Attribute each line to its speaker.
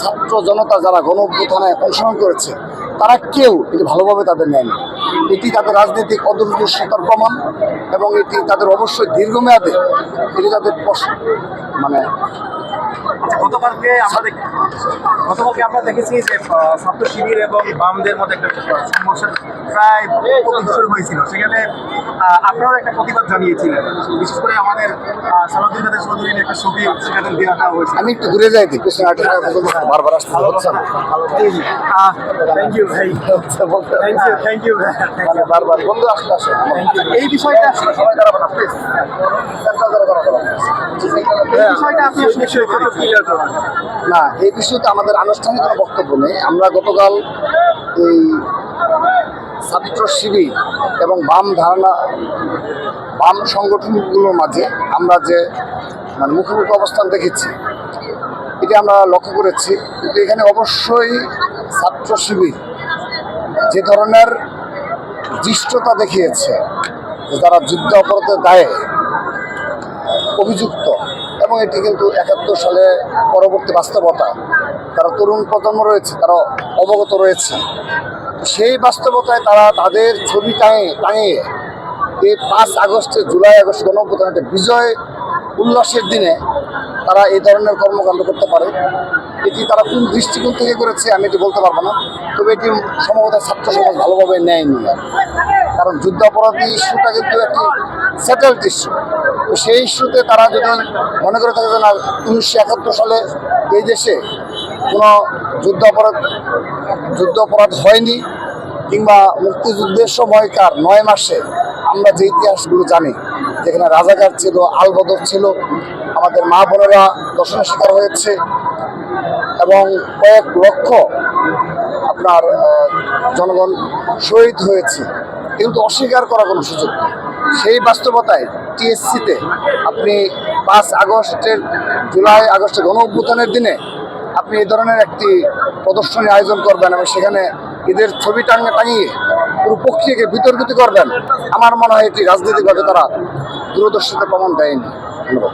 Speaker 1: ছাত্র জনতা যারা গণ অভ্যুত্থানে অংশগ্রহণ করেছে, তারা কেউ এটি ভালোভাবে তাদের নেয়নি। এটি তাদের রাজনৈতিক অদূরদর্শিতার প্রমাণ এবং এটি তাদের অবশ্যই দীর্ঘমেয়াদে এটি তাদের মানে
Speaker 2: গতকালকে আমরা আমরা দেখেছি যে ছাত্র শিবির এবং বামদের মধ্যে একটা সংঘর্ষের প্রায় প্রতিশোধ শুরু হয়েছিল। সেখানে আপনারাও একটা প্রতিবাদ জানিয়েছিলেন। বিশেষ করে আমাদের সালাউদ্দিন কাদের চৌধুরীর একটা ছবি সেখানে দেওয়া দেওয়া হয়েছে।
Speaker 1: আমি একটু ঘুরে যাই আটটা বারবার আসতে হচ্ছে না?
Speaker 2: থ্যাংক ইউ ভাই থ্যাংক ইউ থ্যাংক ইউ
Speaker 1: মানে বারবার বন্ধু আসলে আসে
Speaker 2: এই বিষয়টা
Speaker 1: সবাই দাঁড়াবো না প্লিজ না
Speaker 2: এই বিষয়টা আপনি আসলে একটু ক্লিয়ার করুন
Speaker 1: না। এই বিষয়তে আমাদের আনুষ্ঠানিক কোনো বক্তব্য নেই। আমরা গতকাল এই ছাত্র শিবির এবং বাম ধারণা, বাম সংগঠনগুলোর মাঝে আমরা যে মানে মুখোমুখি অবস্থান দেখেছি, এটি আমরা লক্ষ্য করেছি। কিন্তু এখানে অবশ্যই ছাত্র শিবির যে ধরনের দৃষ্টতা দেখিয়েছে, যে তারা যুদ্ধ অপরাধের দায়ে অভিযুক্ত এবং এটি কিন্তু একাত্তর সালে পরবর্তী বাস্তবতা। তারা তরুণ প্রজন্ম রয়েছে তারা অবগত রয়েছে। সেই বাস্তবতায় তারা তাদের ছবি টাঙিয়ে টাঙিয়ে এই পাঁচ আগস্টে, জুলাই আগস্ট গণঅভ্যুত্থান একটা বিজয় উল্লাসের দিনে তারা এই ধরনের কর্মকাণ্ড করতে পারে। এটি তারা কোন দৃষ্টিকোণ থেকে করেছে আমি এটি বলতে পারব না। তবে এটি সম্ভবত ছাত্র সমাজ ভালোভাবে নেয়নি। কারণ যুদ্ধ অপরাধী ইস্যুটা কিন্তু একটি সেটেলড ইস্যু তো সেই ইস্যুতে তারা যদি মনে করে থাকে যে না, উনিশশো একাত্তর সালে এই দেশে কোনো যুদ্ধ অপরাধ যুদ্ধ অপরাধ হয়নি, কিংবা মুক্তিযুদ্ধের সময়কার নয় মাসে। আমরা যে ইতিহাসগুলো জানি, যেখানে রাজাকার ছিল, আলবদর ছিল, আমাদের মা বোনেরা দর্শনের শিকার হয়েছে, এবং কয়েক লক্ষ আপনার জনগণ শহীদ হয়েছে। কিন্তু অস্বীকার করার কোনো সুযোগ নেই। সেই বাস্তবতায় টিএসসিতে আপনি পাঁচ আগস্টের, জুলাই আগস্টের গণ দিনে আপনি এই ধরনের একটি প্রদর্শনী আয়োজন করবেন এবং সেখানে এদের ছবি টাঙিয়ে টাঙিয়ে পুরো প্রক্রিয়াকে বিতর্কিত করবেন, আমার মনে হয় এটি রাজনৈতিকভাবে তারা দূরদর্শিতা প্রমাণ দেয়নি। ধন্যবাদ।